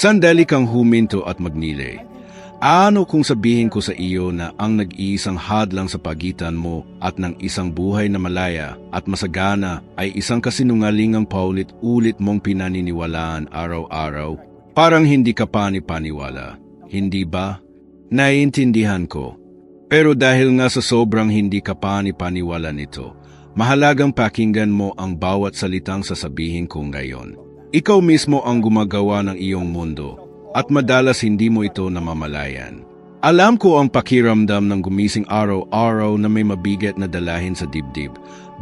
Sandali kang huminto at magnilay. Ano kung sabihin ko sa iyo na ang nag-iisang hadlang sa pagitan mo at ng isang buhay na malaya at masagana ay isang kasinungalingang paulit-ulit mong pinaniniwalaan araw-araw? Parang hindi ka pani-paniwala, hindi ba? Naiintindihan ko. Pero dahil nga sa sobrang hindi ka pani-paniwala nito, mahalagang pakinggan mo ang bawat salitang sasabihin ko ngayon. Ikaw mismo ang gumagawa ng iyong mundo at madalas hindi mo ito namamalayan. Alam ko ang pakiramdam ng gumising araw-araw na may mabigat na dalahin sa dibdib.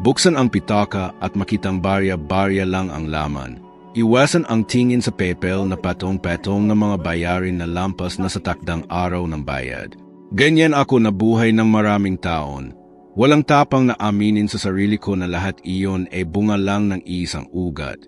Buksan ang pitaka at makitang barya-barya lang ang laman. Iwasan ang tingin sa pepel na patong-patong ng mga bayarin na lampas na sa takdang araw ng bayad. Ganyan ako nabuhay ng maraming taon. Walang tapang na aminin sa sarili ko na lahat iyon ay bunga lang ng isang ugat.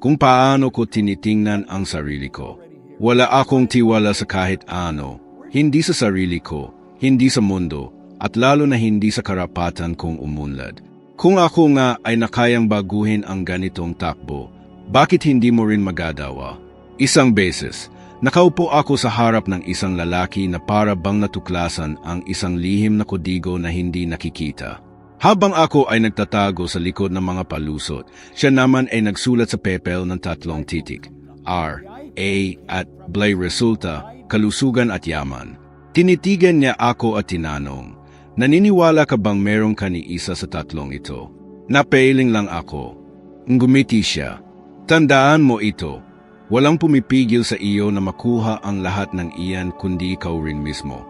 Kung paano ko tinitingnan ang sarili ko. Wala akong tiwala sa kahit ano, hindi sa sarili ko, hindi sa mundo, at lalo na hindi sa karapatan kong umunlad. Kung ako nga ay nakayang baguhin ang ganitong takbo, bakit hindi mo rin magadawa? Isang beses, nakaupo ako sa harap ng isang lalaki na para bang natuklasan ang isang lihim na kodigo na hindi nakikita. Habang ako ay nagtatago sa likod ng mga palusot, siya naman ay nagsulat sa pepel ng tatlong titik. R, A at Blay resulta, kalusugan at yaman. Tinitigan niya ako at tinanong, naniniwala ka bang merong kaniisa sa tatlong ito? Napailing lang ako. Ngumiti siya. Tandaan mo ito, walang pumipigil sa iyo na makuha ang lahat ng iyan kundi ikaw rin mismo.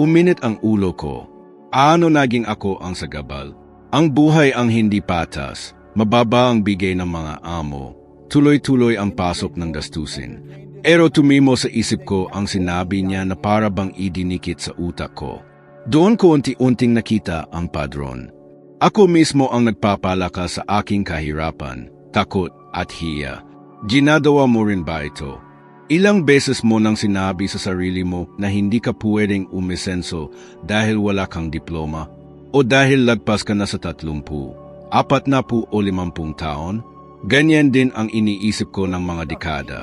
Uminit ang ulo ko. Ano naging ako ang sagabal? Ang buhay ang hindi patas, mababa ang bigay ng mga amo, tuloy-tuloy ang pasok ng gastusin. Pero tumimo sa isip ko ang sinabi niya na para bang idinikit sa utak ko. Doon ko unti-unting nakita ang padron. Ako mismo ang nagpapalaka sa aking kahirapan, takot at hiya. Ginagawa mo rin ba ito? Ilang beses mo nang sinabi sa sarili mo na hindi ka pwedeng umisenso dahil wala kang diploma? O dahil lagpas ka na sa tatlumpu, apat na po o limampung taon? Ganyan din ang iniisip ko ng mga dekada.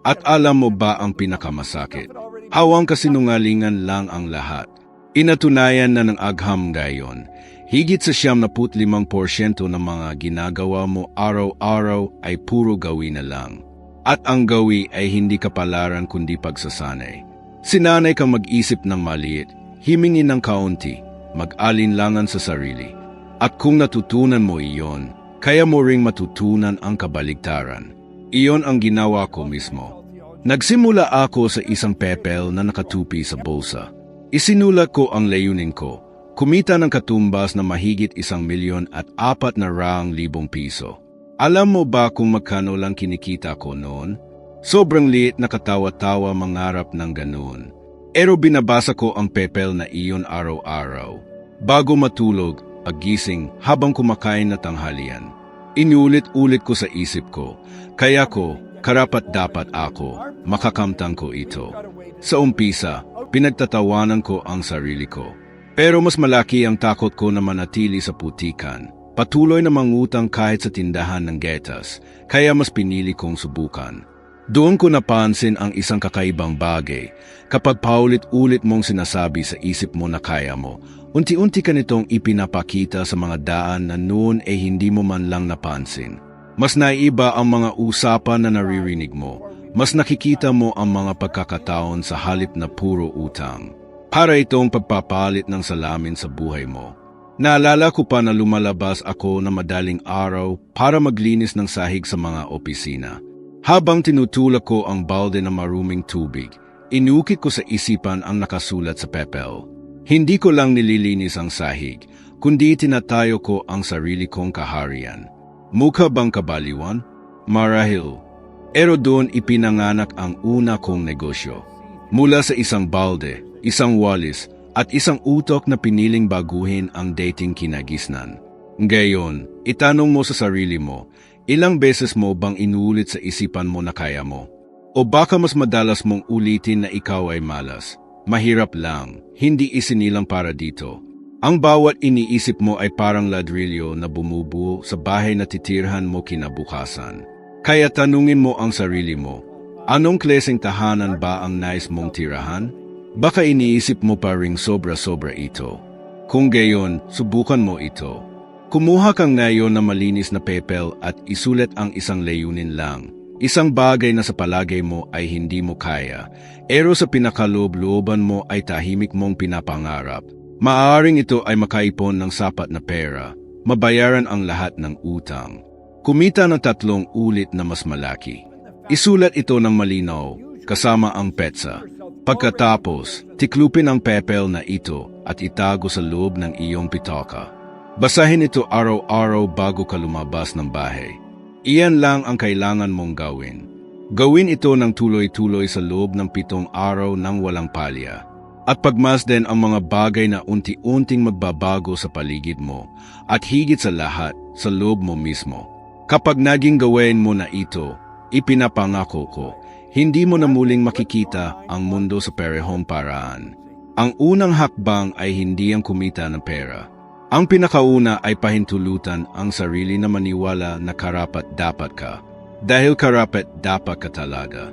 At alam mo ba ang pinakamasakit? Hawang kasinungalingan lang ang lahat. Inatunayan na ng agham gayon. Higit sa siyam na put limang porsyento ng mga ginagawa mo araw-araw ay puro gawi na lang. At ang gawi ay hindi kapalaran kundi pagsasanay. Sinanay kang mag-isip ng maliit, himingi ng kaunti, mag-alinlangan sa sarili. At kung natutunan mo iyon, kaya mo ring matutunan ang kabaligtaran. Iyon ang ginawa ko mismo. Nagsimula ako sa isang pepel na nakatupi sa bulsa. Isinulat ko ang layunin ko, kumita ng katumbas na mahigit isang milyon at apat na raang libong piso. Alam mo ba kung magkano lang kinikita ko noon? Sobrang liit na katawa-tawa mangarap ng ganoon. Pero binabasa ko ang pepel na iyon araw-araw. Bago matulog, pagising habang kumakain na tanghalian. Inulit-ulit ko sa isip ko, kaya ko, karapat dapat ako, makakamtang ko ito. Sa umpisa, pinagtatawanan ko ang sarili ko. Pero mas malaki ang takot ko na manatili sa putikan. Patuloy na mangutang kahit sa tindahan ng getas, kaya mas pinili kong subukan. Doon ko napansin ang isang kakaibang bagay. Kapag paulit-ulit mong sinasabi sa isip mo na kaya mo, unti-unti ka nitong ipinapakita sa mga daan na noon ay hindi mo man lang napansin. Mas naiba ang mga usapan na naririnig mo. Mas nakikita mo ang mga pagkakataon sa halip na puro utang. Para itong pagpapalit ng salamin sa buhay mo. Naalala ko pa na lumalabas ako na madaling araw para maglinis ng sahig sa mga opisina. Habang tinutulak ko ang balde na maruming tubig, inukit ko sa isipan ang nakasulat sa pepel. Hindi ko lang nililinis ang sahig, kundi tinatayo ko ang sarili kong kaharian. Mukha bang kabaliwan? Marahil. Pero doon ipinanganak ang una kong negosyo. Mula sa isang balde, isang walis, at isang utok na piniling baguhin ang dating kinagisnan. Ngayon, itanong mo sa sarili mo, Ilang beses mo bang inuulit sa isipan mo na kaya mo? O baka mas madalas mong ulitin na ikaw ay malas? Mahirap lang, hindi isinilang para dito. Ang bawat iniisip mo ay parang ladrilyo na bumubuo sa bahay na titirhan mo kinabukasan. Kaya tanungin mo ang sarili mo, Anong kleseng tahanan ba ang nais mong tirahan? Baka iniisip mo pa ring sobra-sobra ito. Kung gayon, subukan mo ito. Kumuha kang ngayon na malinis na papel at isulat ang isang layunin lang. Isang bagay na sa palagay mo ay hindi mo kaya, pero sa pinakaloob-looban mo ay tahimik mong pinapangarap. Maaring ito ay makaipon ng sapat na pera, mabayaran ang lahat ng utang. Kumita ng tatlong ulit na mas malaki. Isulat ito ng malinaw, kasama ang petsa. Pagkatapos, tiklupin ang pepel na ito at itago sa loob ng iyong pitoka. Basahin ito araw-araw bago ka lumabas ng bahay. Iyan lang ang kailangan mong gawin. Gawin ito ng tuloy-tuloy sa loob ng pitong araw ng walang palya. At pagmasden ang mga bagay na unti-unting magbabago sa paligid mo at higit sa lahat sa loob mo mismo. Kapag naging gawin mo na ito, ipinapangako ko, hindi mo na muling makikita ang mundo sa perehong paraan. Ang unang hakbang ay hindi ang kumita ng pera. Ang pinakauna ay pahintulutan ang sarili na maniwala na karapat dapat ka. Dahil karapat dapat ka talaga.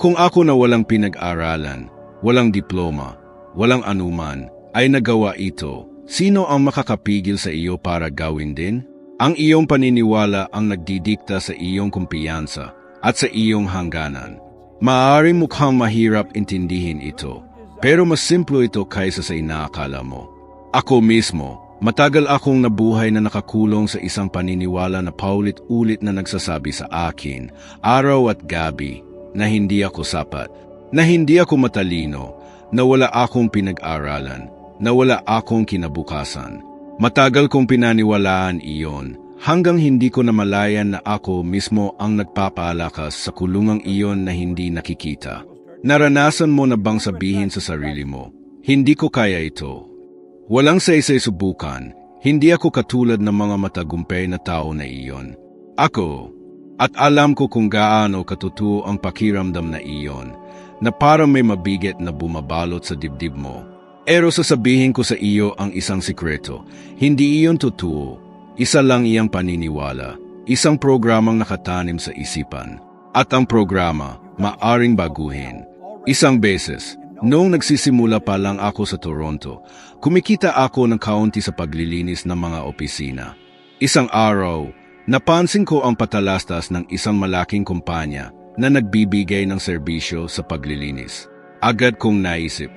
Kung ako na walang pinag-aralan, walang diploma, walang anuman, ay nagawa ito, sino ang makakapigil sa iyo para gawin din? Ang iyong paniniwala ang nagdidikta sa iyong kumpiyansa at sa iyong hangganan. Maaaring mukhang mahirap intindihin ito, pero mas simplo ito kaysa sa inaakala mo. Ako mismo, matagal akong nabuhay na nakakulong sa isang paniniwala na paulit-ulit na nagsasabi sa akin, araw at gabi, na hindi ako sapat, na hindi ako matalino, na wala akong pinag-aralan, na wala akong kinabukasan. Matagal kong pinaniwalaan iyon hanggang hindi ko namalayan na ako mismo ang nagpapalakas sa kulungang iyon na hindi nakikita. Naranasan mo na bang sabihin sa sarili mo, hindi ko kaya ito. Walang saysay subukan, hindi ako katulad ng mga matagumpay na tao na iyon. Ako, at alam ko kung gaano katutuo ang pakiramdam na iyon, na parang may mabigat na bumabalot sa dibdib mo. Pero sasabihin ko sa iyo ang isang sikreto, hindi iyon totoo, isa lang iyang paniniwala, isang programang nakatanim sa isipan. At ang programa, maaring baguhin. Isang beses, noong nagsisimula pa lang ako sa Toronto, kumikita ako ng kaunti sa paglilinis ng mga opisina. Isang araw, napansin ko ang patalastas ng isang malaking kumpanya na nagbibigay ng serbisyo sa paglilinis. Agad kong naisip,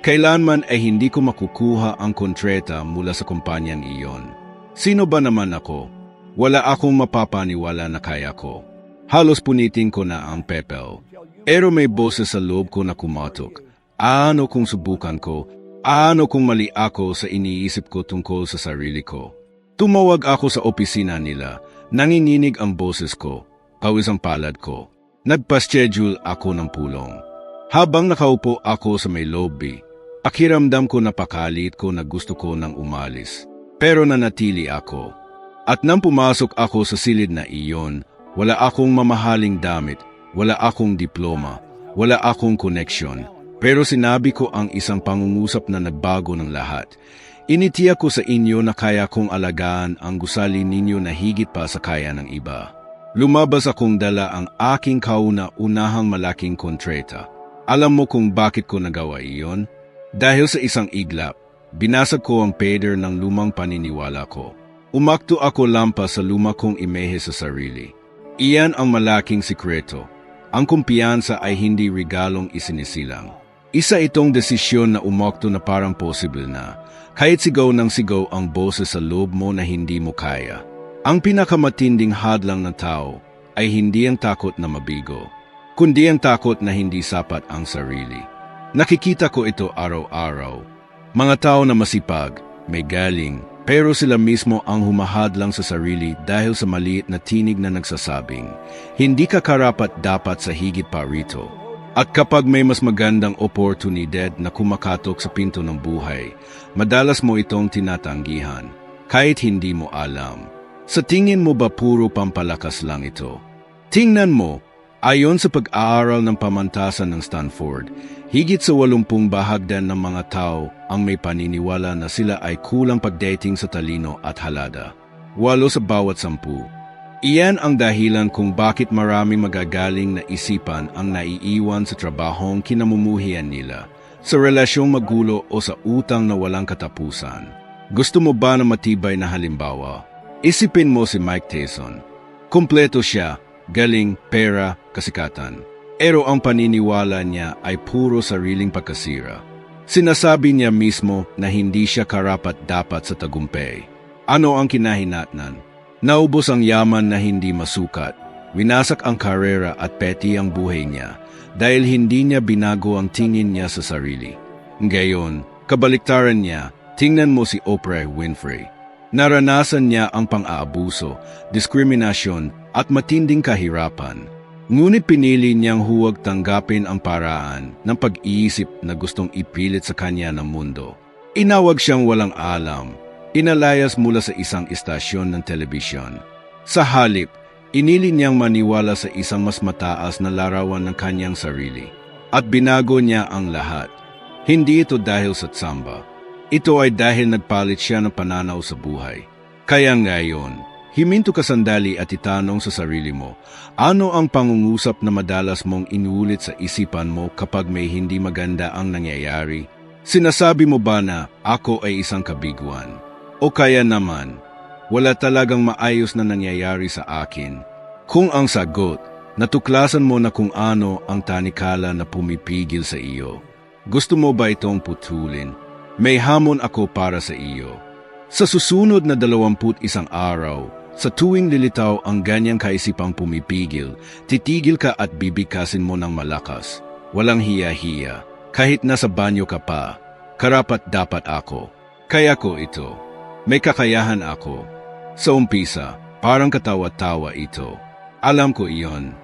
kailanman ay hindi ko makukuha ang kontreta mula sa kumpanyang iyon. Sino ba naman ako? Wala akong mapapaniwala na kaya ko. Halos punitin ko na ang pepel. Pero may boses sa loob ko na kumatok. Ano kung subukan ko? Ano kung mali ako sa iniisip ko tungkol sa sarili ko? Tumawag ako sa opisina nila. Nanginginig ang boses ko. Pawis ang palad ko. Nagpa-schedule ako ng pulong. Habang nakaupo ako sa may lobby, pakiramdam ko napakalit ko na gusto ko nang umalis. Pero nanatili ako. At nang pumasok ako sa silid na iyon, wala akong mamahaling damit, wala akong diploma, wala akong koneksyon. Pero sinabi ko ang isang pangungusap na nagbago ng lahat. Initiya ko sa inyo na kaya kong alagaan ang gusali ninyo na higit pa sa kaya ng iba. Lumabas akong dala ang aking kauna-unahang malaking kontreta. Alam mo kung bakit ko nagawa iyon? Dahil sa isang iglap, Binasag ko ang pader ng lumang paniniwala ko. Umakto ako lampas sa luma kong imehe sa sarili. Iyan ang malaking sikreto. Ang kumpiyansa ay hindi regalong isinisilang. Isa itong desisyon na umakto na parang possible na, kahit sigaw ng sigaw ang boses sa loob mo na hindi mo kaya. Ang pinakamatinding hadlang ng tao ay hindi ang takot na mabigo, kundi ang takot na hindi sapat ang sarili. Nakikita ko ito araw-araw mga tao na masipag, may galing, pero sila mismo ang humahadlang sa sarili dahil sa maliit na tinig na nagsasabing, hindi ka karapat dapat sa higit pa rito. At kapag may mas magandang oportunidad na kumakatok sa pinto ng buhay, madalas mo itong tinatanggihan, kahit hindi mo alam. Sa tingin mo ba puro pampalakas lang ito? Tingnan mo, ayon sa pag-aaral ng pamantasan ng Stanford, Higit sa walumpung bahagdan ng mga tao ang may paniniwala na sila ay kulang pagdating sa talino at halada. Walo sa bawat sampu. Iyan ang dahilan kung bakit maraming magagaling na isipan ang naiiwan sa trabahong kinamumuhian nila, sa relasyong magulo o sa utang na walang katapusan. Gusto mo ba na matibay na halimbawa? Isipin mo si Mike Tyson. Kompleto siya, galing, pera, kasikatan. Pero ang paniniwala niya ay puro sariling pagkasira. Sinasabi niya mismo na hindi siya karapat-dapat sa tagumpay. Ano ang kinahinatnan? Naubos ang yaman na hindi masukat. Winasak ang karera at peti ang buhay niya dahil hindi niya binago ang tingin niya sa sarili. Ngayon, kabaliktaran niya, tingnan mo si Oprah Winfrey. Naranasan niya ang pang-aabuso, diskriminasyon at matinding kahirapan. Ngunit pinili niyang huwag tanggapin ang paraan ng pag-iisip na gustong ipilit sa kanya ng mundo. Inawag siyang walang alam, inalayas mula sa isang istasyon ng telebisyon. Sa halip, inili niyang maniwala sa isang mas mataas na larawan ng kanyang sarili. At binago niya ang lahat. Hindi ito dahil sa tsamba. Ito ay dahil nagpalit siya ng pananaw sa buhay. Kaya ngayon, himinto ka sandali at itanong sa sarili mo, ano ang pangungusap na madalas mong inuulit sa isipan mo kapag may hindi maganda ang nangyayari? Sinasabi mo ba na ako ay isang kabiguan? O kaya naman, wala talagang maayos na nangyayari sa akin? Kung ang sagot, natuklasan mo na kung ano ang tanikala na pumipigil sa iyo. Gusto mo ba itong putulin? May hamon ako para sa iyo. Sa susunod na dalawamput isang araw, sa tuwing lilitaw ang ganyang kaisipang pumipigil, titigil ka at bibikasin mo ng malakas. Walang hiya-hiya. Kahit nasa banyo ka pa, karapat dapat ako. Kaya ko ito. May kakayahan ako. Sa umpisa, parang katawa-tawa ito. Alam ko iyon.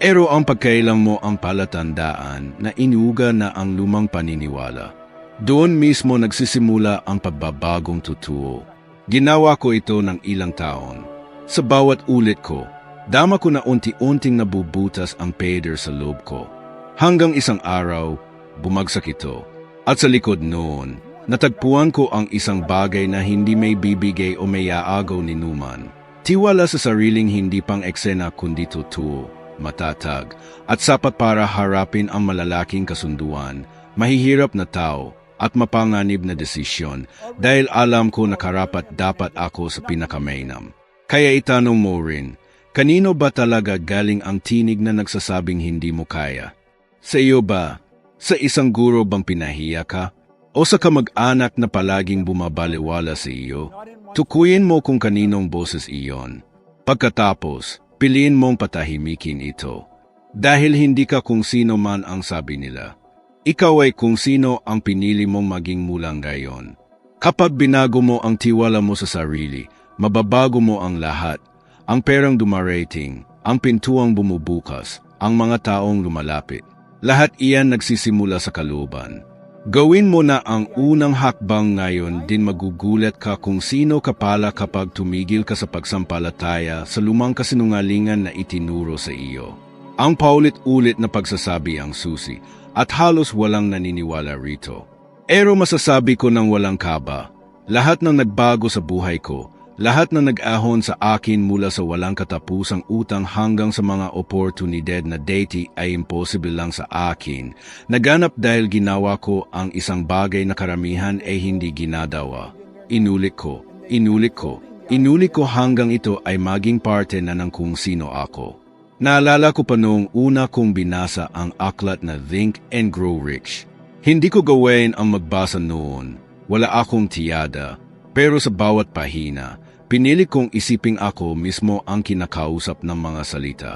Pero ang pagkailang mo ang palatandaan na inuga na ang lumang paniniwala. Doon mismo nagsisimula ang pagbabagong totoo. Ginawa ko ito ng ilang taon. Sa bawat ulit ko, dama ko na unti-unting nabubutas ang pader sa loob ko. Hanggang isang araw, bumagsak ito. At sa likod noon, natagpuan ko ang isang bagay na hindi may bibigay o may aagaw ni Numan. Tiwala sa sariling hindi pang eksena kundi totoo, matatag, at sapat para harapin ang malalaking kasunduan, mahihirap na tao, at mapanganib na desisyon dahil alam ko na karapat dapat ako sa pinakamainam. Kaya itanong mo rin, kanino ba talaga galing ang tinig na nagsasabing hindi mo kaya? Sa iyo ba? Sa isang guro bang pinahiya ka? O sa kamag-anak na palaging bumabaliwala sa iyo? Tukuyin mo kung kaninong boses iyon. Pagkatapos, piliin mong patahimikin ito. Dahil hindi ka kung sino man ang sabi nila. Ikaw ay kung sino ang pinili mong maging mula ngayon. Kapag binago mo ang tiwala mo sa sarili, mababago mo ang lahat. Ang perang dumarating, ang pintuang bumubukas, ang mga taong lumalapit. Lahat iyan nagsisimula sa kaluban. Gawin mo na ang unang hakbang ngayon din magugulat ka kung sino ka pala kapag tumigil ka sa pagsampalataya sa lumang kasinungalingan na itinuro sa iyo. Ang paulit-ulit na pagsasabi ang susi at halos walang naniniwala rito. Pero masasabi ko ng walang kaba, lahat ng nagbago sa buhay ko, lahat na nag-ahon sa akin mula sa walang katapusang utang hanggang sa mga oportunidad na dati ay impossible lang sa akin, naganap dahil ginawa ko ang isang bagay na karamihan ay hindi ginadawa. Inulit ko, inulit ko, inulit ko hanggang ito ay maging parte na ng kung sino ako. Naalala ko pa noong una kong binasa ang aklat na Think and Grow Rich. Hindi ko gawin ang magbasa noon. Wala akong tiyada. Pero sa bawat pahina, pinili kong isiping ako mismo ang kinakausap ng mga salita.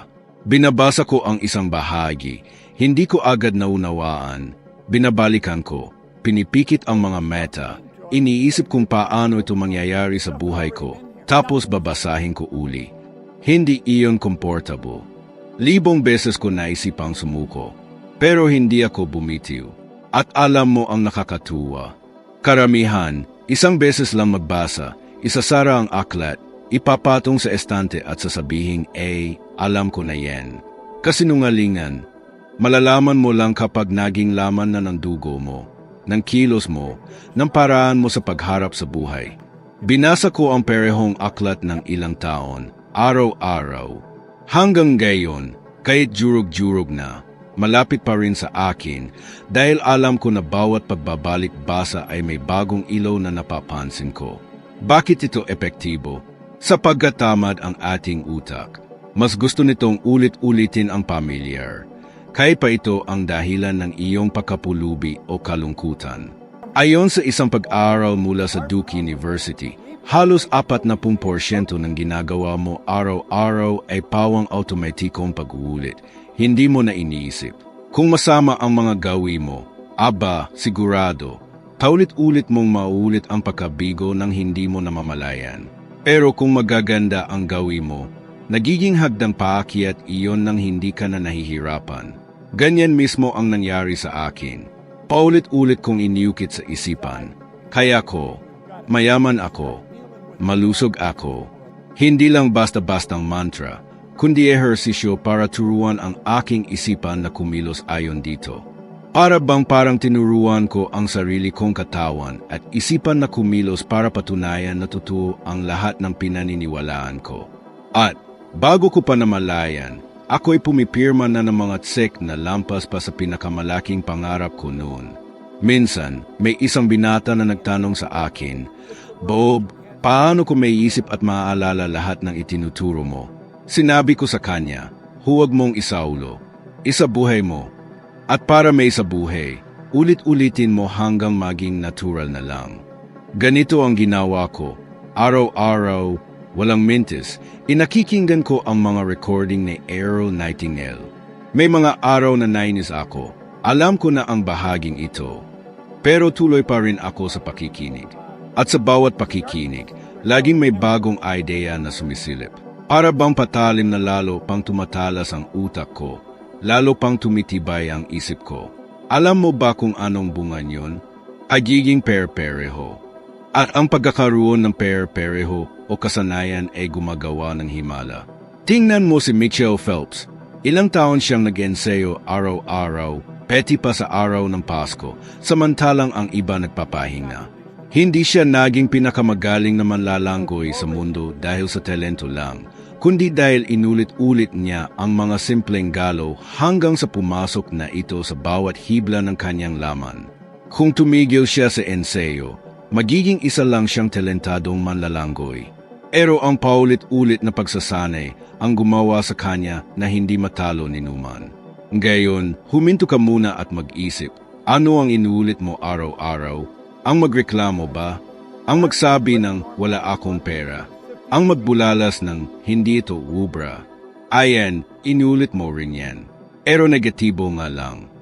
Binabasa ko ang isang bahagi. Hindi ko agad naunawaan. Binabalikan ko. Pinipikit ang mga meta. Iniisip kung paano ito mangyayari sa buhay ko. Tapos babasahin ko uli. Hindi iyon comfortable. Libong beses ko naisipang sumuko, pero hindi ako bumitiw. At alam mo ang nakakatuwa. Karamihan, isang beses lang magbasa, isasara ang aklat, ipapatong sa estante at sasabihing, eh, alam ko na yan. Kasinungalingan, malalaman mo lang kapag naging laman na ng dugo mo, ng kilos mo, ng paraan mo sa pagharap sa buhay. Binasa ko ang perehong aklat ng ilang taon, araw-araw. Hanggang ngayon, kahit jurog-jurog na, malapit pa rin sa akin dahil alam ko na bawat pagbabalik basa ay may bagong ilaw na napapansin ko. Bakit ito epektibo? Sa pagkatamad ang ating utak. Mas gusto nitong ulit-ulitin ang pamilyar. Kahit pa ito ang dahilan ng iyong pagkapulubi o kalungkutan. Ayon sa isang pag-aaral mula sa Duke University, halos 40% ng ginagawa mo araw-araw ay pawang automatikong pag-uulit. Hindi mo na iniisip. Kung masama ang mga gawi mo, aba, sigurado, paulit-ulit mong mauulit ang pagkabigo ng hindi mo namamalayan. Pero kung magaganda ang gawi mo, nagiging hagdang paakyat iyon ng hindi ka na nahihirapan. Ganyan mismo ang nangyari sa akin. Paulit-ulit kong iniukit sa isipan. Kaya ko, mayaman ako, malusog ako. Hindi lang basta-bastang mantra, kundi ehersisyo para turuan ang aking isipan na kumilos ayon dito. Para bang parang tinuruan ko ang sarili kong katawan at isipan na kumilos para patunayan na totoo ang lahat ng pinaniniwalaan ko. At bago ko pa namalayan, ako'y pumipirma na ng mga tsek na lampas pa sa pinakamalaking pangarap ko noon. Minsan, may isang binata na nagtanong sa akin, Bob, paano ko may isip at maaalala lahat ng itinuturo mo? Sinabi ko sa kanya, huwag mong isaulo, isabuhay mo. At para may isabuhay, ulit-ulitin mo hanggang maging natural na lang. Ganito ang ginawa ko, araw-araw, walang mintis, inakikinggan ko ang mga recording ni Errol Nightingale. May mga araw na nainis ako, alam ko na ang bahaging ito. Pero tuloy pa rin ako sa pakikinig. At sa bawat pakikinig, laging may bagong idea na sumisilip. Para bang patalim na lalo pang tumatalas ang utak ko, lalo pang tumitibay ang isip ko. Alam mo ba kung anong bunga yun? Agiging per-pereho. At ang pagkakaroon ng per-pereho o kasanayan ay gumagawa ng himala. Tingnan mo si Mitchell Phelps. Ilang taon siyang nag-ensayo araw-araw, peti pa sa araw ng Pasko, samantalang ang iba nagpapahinga. Hindi siya naging pinakamagaling na manlalanggoy sa mundo dahil sa talento lang, kundi dahil inulit-ulit niya ang mga simpleng galaw hanggang sa pumasok na ito sa bawat hibla ng kanyang laman. Kung tumigil siya sa ensayo, magiging isa lang siyang talentadong manlalanggoy. Pero ang paulit-ulit na pagsasanay ang gumawa sa kanya na hindi matalo ni Numan. Ngayon, huminto ka muna at mag-isip. Ano ang inuulit mo araw-araw? Ang magreklamo ba? Ang magsabi ng wala akong pera? Ang magbulalas ng hindi ito ubra? Ayan, inulit mo rin yan. Pero negatibo nga lang.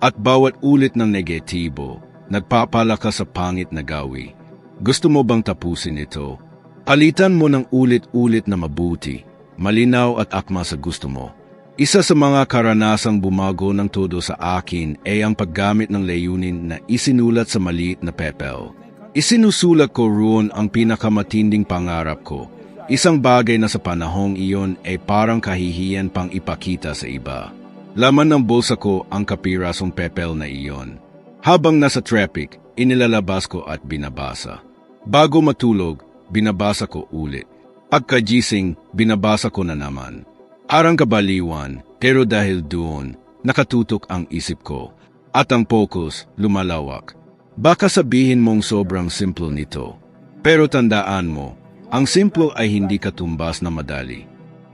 At bawat ulit ng negatibo, nagpapala ka sa pangit na gawi. Gusto mo bang tapusin ito? Palitan mo ng ulit-ulit na mabuti, malinaw at akma sa gusto mo. Isa sa mga karanasang bumago ng todo sa akin ay ang paggamit ng layunin na isinulat sa maliit na pepel. Isinusulat ko roon ang pinakamatinding pangarap ko, isang bagay na sa panahong iyon ay parang kahihiyan pang ipakita sa iba. Laman ng bulsa ko ang kapirasong pepel na iyon. Habang nasa traffic, inilalabas ko at binabasa. Bago matulog, binabasa ko ulit. Pagkagising, binabasa ko na naman. Arang kabaliwan, pero dahil doon, nakatutok ang isip ko. At ang focus, lumalawak. Baka sabihin mong sobrang simple nito. Pero tandaan mo, ang simple ay hindi katumbas na madali.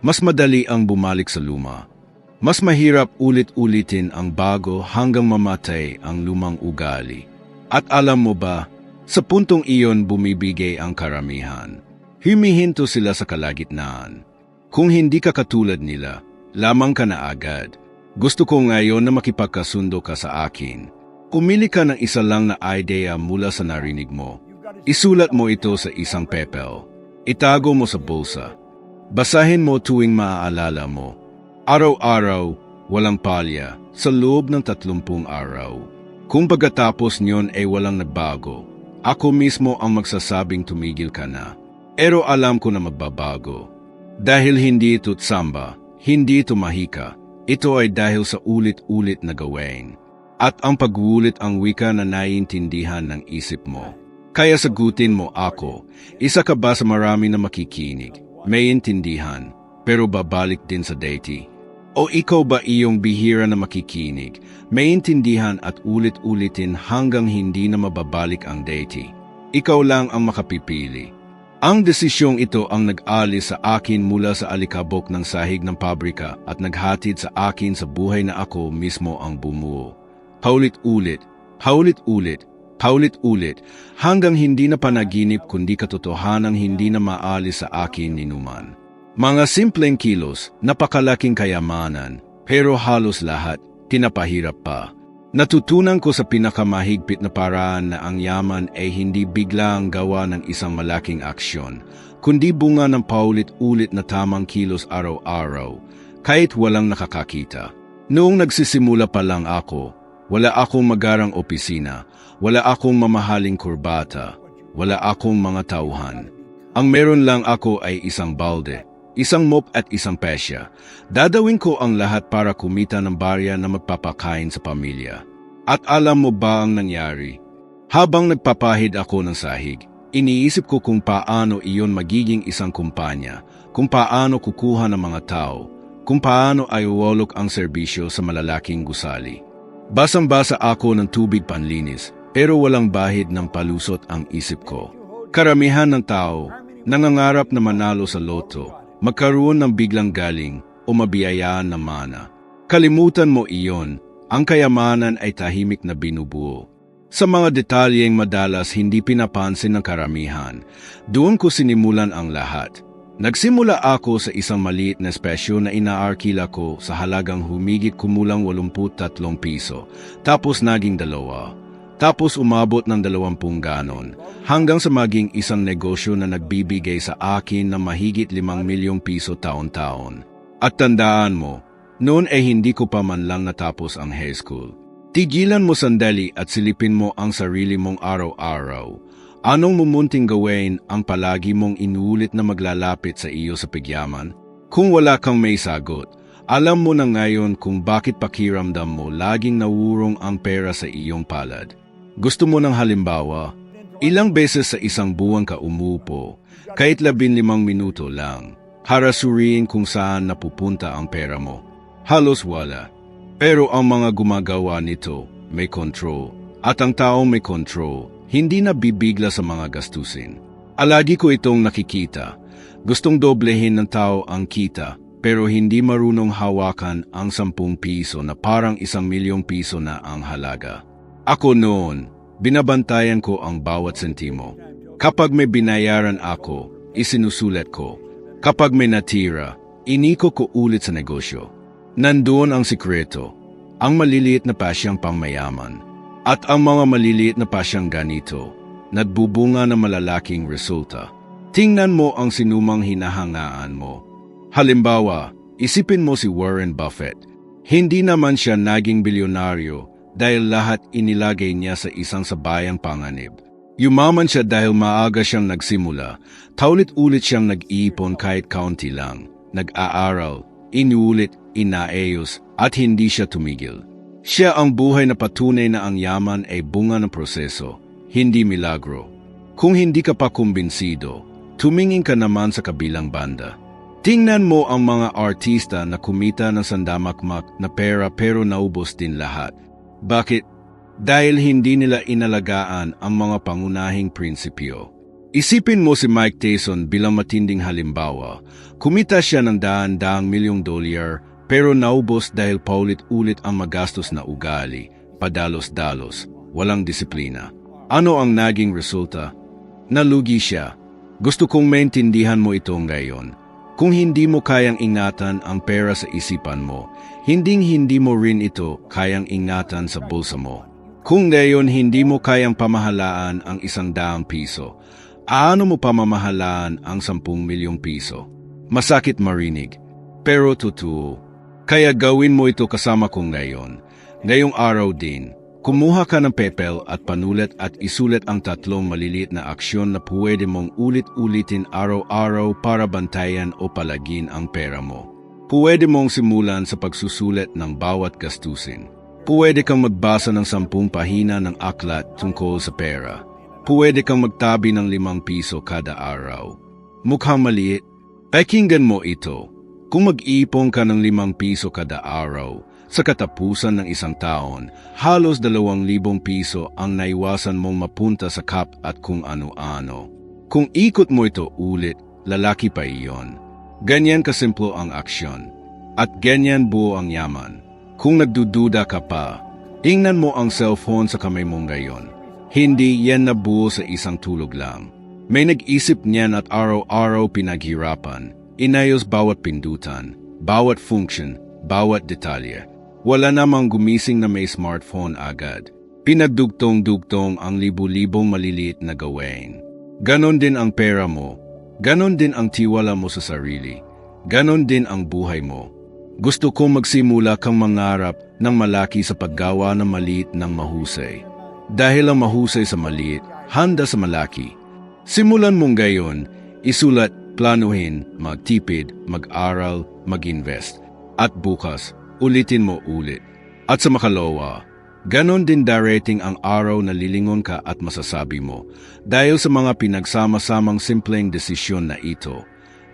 Mas madali ang bumalik sa luma. Mas mahirap ulit-ulitin ang bago hanggang mamatay ang lumang ugali. At alam mo ba, sa puntong iyon bumibigay ang karamihan. Humihinto sila sa kalagitnaan. Kung hindi ka katulad nila, lamang ka na agad. Gusto ko ngayon na makipagkasundo ka sa akin. Umili ka ng isa lang na idea mula sa narinig mo. Isulat mo ito sa isang pepel. Itago mo sa bulsa. Basahin mo tuwing maaalala mo. Araw-araw, walang palya, sa loob ng tatlumpung araw. Kung pagkatapos niyon ay walang nagbago, ako mismo ang magsasabing tumigil ka na. Pero alam ko na magbabago. Dahil hindi ito tsamba, hindi ito mahika, ito ay dahil sa ulit-ulit na gawain. At ang pag-ulit ang wika na naiintindihan ng isip mo. Kaya sagutin mo ako, isa ka ba sa marami na makikinig? may intindihan, pero babalik din sa deity. O ikaw ba iyong bihira na makikinig, may intindihan at ulit-ulitin hanggang hindi na mababalik ang deity? Ikaw lang ang makapipili. Ang desisyong ito ang nag-alis sa akin mula sa alikabok ng sahig ng pabrika at naghatid sa akin sa buhay na ako mismo ang bumuo. Paulit-ulit, paulit-ulit, paulit-ulit, hanggang hindi na panaginip kundi katotohanang hindi na maalis sa akin ninuman. Mga simpleng kilos, napakalaking kayamanan, pero halos lahat, tinapahirap pa. Natutunan ko sa pinakamahigpit na paraan na ang yaman ay hindi bigla ang gawa ng isang malaking aksyon, kundi bunga ng paulit-ulit na tamang kilos araw-araw, kahit walang nakakakita. Noong nagsisimula pa lang ako, wala akong magarang opisina, wala akong mamahaling kurbata, wala akong mga tauhan. Ang meron lang ako ay isang balde, isang mop at isang pesya. Dadawin ko ang lahat para kumita ng barya na magpapakain sa pamilya. At alam mo ba ang nangyari? Habang nagpapahid ako ng sahig, iniisip ko kung paano iyon magiging isang kumpanya, kung paano kukuha ng mga tao, kung paano ay uwalok ang serbisyo sa malalaking gusali. Basang-basa ako ng tubig panlinis, pero walang bahid ng palusot ang isip ko. Karamihan ng tao, nangangarap na manalo sa loto, magkaroon ng biglang galing o mabiyayaan na mana. Kalimutan mo iyon, ang kayamanan ay tahimik na binubuo. Sa mga detalyeng madalas hindi pinapansin ng karamihan, doon ko sinimulan ang lahat. Nagsimula ako sa isang maliit na espesyo na inaarkila ko sa halagang humigit kumulang 83 piso, tapos naging dalawa. Tapos umabot ng 20 ganon, hanggang sa maging isang negosyo na nagbibigay sa akin ng mahigit 5 milyong piso taon-taon. At tandaan mo, noon ay hindi ko pa man lang natapos ang high school. Tigilan mo sandali at silipin mo ang sarili mong araw-araw. Anong mumunting gawin ang palagi mong inuulit na maglalapit sa iyo sa pagyaman? Kung wala kang may sagot, alam mo na ngayon kung bakit pakiramdam mo laging nawurong ang pera sa iyong palad. Gusto mo ng halimbawa, ilang beses sa isang buwan ka umupo, kahit labin limang minuto lang, harasuriin kung saan napupunta ang pera mo. Halos wala. Pero ang mga gumagawa nito may control. At ang taong may control, hindi na bibigla sa mga gastusin. Alagi ko itong nakikita. Gustong doblehin ng tao ang kita, pero hindi marunong hawakan ang sampung piso na parang isang milyong piso na ang halaga. Ako noon, binabantayan ko ang bawat sentimo. Kapag may binayaran ako, isinusulat ko. Kapag may natira, iniko ko ulit sa negosyo. Nandoon ang sikreto, ang maliliit na pasyang pangmayaman. At ang mga maliliit na pasyang ganito, nagbubunga ng malalaking resulta. Tingnan mo ang sinumang hinahangaan mo. Halimbawa, isipin mo si Warren Buffett. Hindi naman siya naging bilyonaryo dahil lahat inilagay niya sa isang sabayang panganib. Yumaman siya dahil maaga siyang nagsimula, taulit-ulit siyang nag-iipon kahit kaunti lang, nag-aaral, inuulit, inaayos, at hindi siya tumigil. Siya ang buhay na patunay na ang yaman ay bunga ng proseso, hindi milagro. Kung hindi ka pa kumbinsido, tumingin ka naman sa kabilang banda. Tingnan mo ang mga artista na kumita ng sandamakmak na pera pero naubos din lahat. Bakit? Dahil hindi nila inalagaan ang mga pangunahing prinsipyo. Isipin mo si Mike Tyson bilang matinding halimbawa. Kumita siya ng daan-daang milyong dolyar pero naubos dahil paulit-ulit ang magastos na ugali, padalos-dalos, walang disiplina. Ano ang naging resulta? Nalugi siya. Gusto kong maintindihan mo ito ngayon. Kung hindi mo kayang ingatan ang pera sa isipan mo, hinding-hindi mo rin ito kayang ingatan sa bulsa mo. Kung ngayon hindi mo kayang pamahalaan ang isang daang piso, aano mo pamamahalaan ang sampung milyong piso? Masakit marinig, pero totoo. Kaya gawin mo ito kasama ko ngayon. Ngayong araw din, kumuha ka ng pepel at panulat at isulat ang tatlong maliliit na aksyon na pwede mong ulit-ulitin araw-araw para bantayan o palagin ang pera mo. Pwede mong simulan sa pagsusulat ng bawat gastusin. Pwede kang magbasa ng sampung pahina ng aklat tungkol sa pera. Pwede kang magtabi ng limang piso kada araw. Mukhang maliit, Pakinggan mo ito. Kung mag-ipon ka ng limang piso kada araw, sa katapusan ng isang taon, halos dalawang libong piso ang naiwasan mong mapunta sa kap at kung ano-ano. Kung ikot mo ito ulit, lalaki pa iyon. Ganyan kasimplo ang aksyon. At ganyan buo ang yaman. Kung nagdududa ka pa, ingnan mo ang cellphone sa kamay mo ngayon. Hindi yan nabuo sa isang tulog lang. May nag-isip niyan at araw-araw pinaghirapan. Inayos bawat pindutan, bawat function, bawat detalye. Wala namang gumising na may smartphone agad. Pinagdugtong-dugtong ang libu-libong maliliit na gawain. Ganon din ang pera mo. Ganon din ang tiwala mo sa sarili. Ganon din ang buhay mo. Gusto ko magsimula kang mangarap ng malaki sa paggawa ng maliit ng mahusay. Dahil ang mahusay sa maliit, handa sa malaki. Simulan mong gayon, isulat, planuhin, magtipid, mag-aral, mag-invest. At bukas, ulitin mo ulit. At sa makalawa, ganon din darating ang araw na lilingon ka at masasabi mo, dahil sa mga pinagsama-samang simpleng desisyon na ito,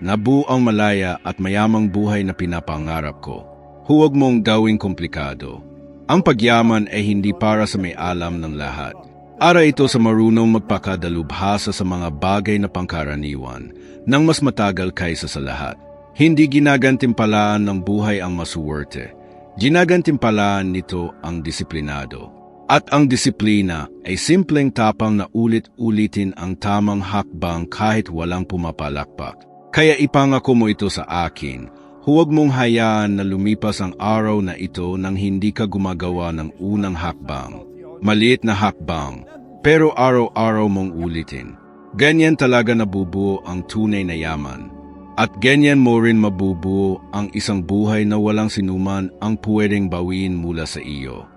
nabuo ang malaya at mayamang buhay na pinapangarap ko. Huwag mong gawing komplikado. Ang pagyaman ay hindi para sa may alam ng lahat. Ara ito sa marunong magpakadalubhasa sa mga bagay na pangkaraniwan nang mas matagal kaysa sa lahat. Hindi ginagantimpalaan ng buhay ang masuwerte. Ginagantimpalaan nito ang disiplinado. At ang disiplina ay simpleng tapang na ulit-ulitin ang tamang hakbang kahit walang pumapalakpak. Kaya ipangako mo ito sa akin, huwag mong hayaan na lumipas ang araw na ito nang hindi ka gumagawa ng unang hakbang. Maliit na hakbang, pero araw-araw mong ulitin. Ganyan talaga nabubuo ang tunay na yaman. At ganyan mo rin mabubuo ang isang buhay na walang sinuman ang pwedeng bawiin mula sa iyo.